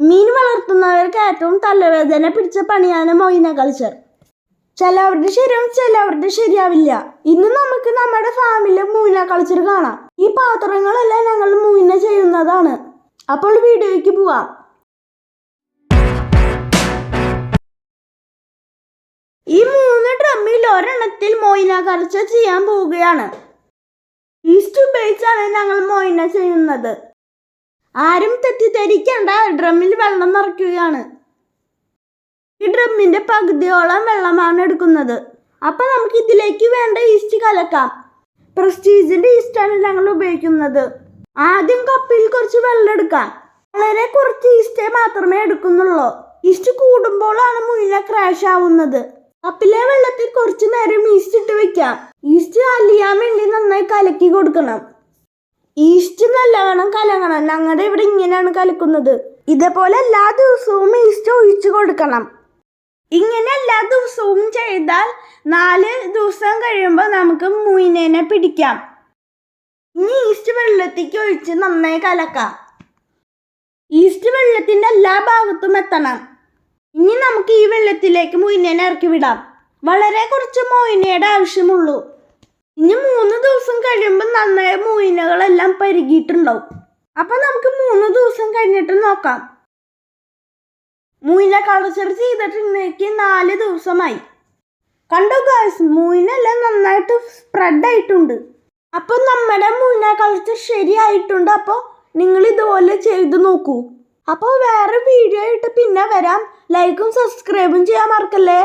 മീൻ വളർത്തുന്നവർക്ക് ഏറ്റവും തലവേദന പിടിച്ച പണിയാണ് മൊയ്ന കൾച്ചർ. ചിലവരുടെ ശരിയാവും ചിലവരുടെ ശരിയാവില്ല. ഇന്ന് നമുക്ക് നമ്മുടെ ഫാമിലി മൂന കൾച്ചർ കാണാം. ഈ പാത്രങ്ങളെല്ലാം ഞങ്ങൾ മൂന ചെയ്യുന്നതാണ്. അപ്പോൾ വീഡിയോയ്ക്ക് പോവാം. ഈ മൂന്ന് ഡ്രമ്മിൽ ഒരെണ്ണത്തിൽ മോയിന കൾച്ചർ ചെയ്യാൻ പോവുകയാണ്. ഈസ്റ്റ് ഉപയോഗിച്ചാണ് ഞങ്ങൾ മോയിന ചെയ്യുന്നത്. ആരും തെറ്റിദ്ധരിക്കേണ്ട. ഡ്രമ്മിൽ വെള്ളം നിറയ്ക്കുകയാണ്. ഈ ഡ്രമ്മിന്റെ പകുതിയോളം വെള്ളമാണ് എടുക്കുന്നത്. അപ്പൊ നമുക്ക് ഇതിലേക്ക് വേണ്ട ഈസ്റ്റ് കലക്കാം. പ്രസ്റ്റീജിന്റെ ഈസ്റ്റാണ് ഞങ്ങൾ ഉപയോഗിക്കുന്നത്. ആദ്യം കപ്പിൽ കുറച്ച് വെള്ളം എടുക്കാം. വളരെ കുറച്ച് ഈസ്റ്റേ മാത്രമേ എടുക്കുന്നുള്ളൂ. ഈസ്റ്റ് കൂടുമ്പോഴാണ് മുയില ക്രാഷ് ആവുന്നത്. കപ്പിലെ വെള്ളത്തിൽ കുറച്ച് നേരം ഈസ്റ്റ് ഇട്ട് വെക്കാം. ഈസ്റ്റ് അലിയാൻ വേണ്ടി നന്നായി കലക്കി കൊടുക്കണം. നല്ലവണ്ണം കലങ്ങണം ഞങ്ങളുടെ ഇവിടെ ഇങ്ങനെയാണ് കലക്കുന്നത്. ഇതേപോലെ എല്ലാ ദിവസവും ഈസ്റ്റ് ഒഴിച്ചു കൊടുക്കണം. ഇങ്ങനെ എല്ലാ ദിവസവും ചെയ്താൽ നാല് ദിവസം കഴിയുമ്പോൾ നമുക്ക് മൂയിനേനെ പിടിക്കാം. ഇനി ഈസ്റ്റ് വെള്ളത്തേക്ക് ഒഴിച്ച് നന്നായി കലക്കാം. ഈസ്റ്റ് വെള്ളത്തിന്റെ എല്ലാ ഭാഗത്തും എത്തണം. ഇനി നമുക്ക് ഈ വെള്ളത്തിലേക്ക് മൂയിനേനെ ഇറക്കി വിടാം. വളരെ കുറച്ച് മൊയിനയുടെ ആവശ്യമുള്ളൂ. ഇനി മൂന്ന് ദിവസം കഴിയുമ്പോൾ പരുകിയിട്ടുണ്ടാവും അപ്പൊ നമുക്ക് മൂന്ന് ദിവസം കഴിഞ്ഞിട്ട് നോക്കാം. മൂയിന ചെറു ചെയ്തിട്ടുണ്ടെങ്കിൽ നാല് ദിവസമായി. കണ്ടോ ഗേൾസ് മൂയിനെല്ലാം നന്നായിട്ട് സ്പ്രെഡ് ആയിട്ടുണ്ട്. അപ്പൊ നമ്മുടെ മൂയിനെ കളച്ചർ ശരിയായിട്ടുണ്ട്. അപ്പോൾ നിങ്ങൾ ഇതുപോലെ ചെയ്ത് നോക്കൂ. അപ്പോൾ വേറെ വീഡിയോ ആയിട്ട് പിന്നെ വരാം. ലൈക്കും സബ്സ്ക്രൈബും ചെയ്യാൻ മറക്കല്ലേ?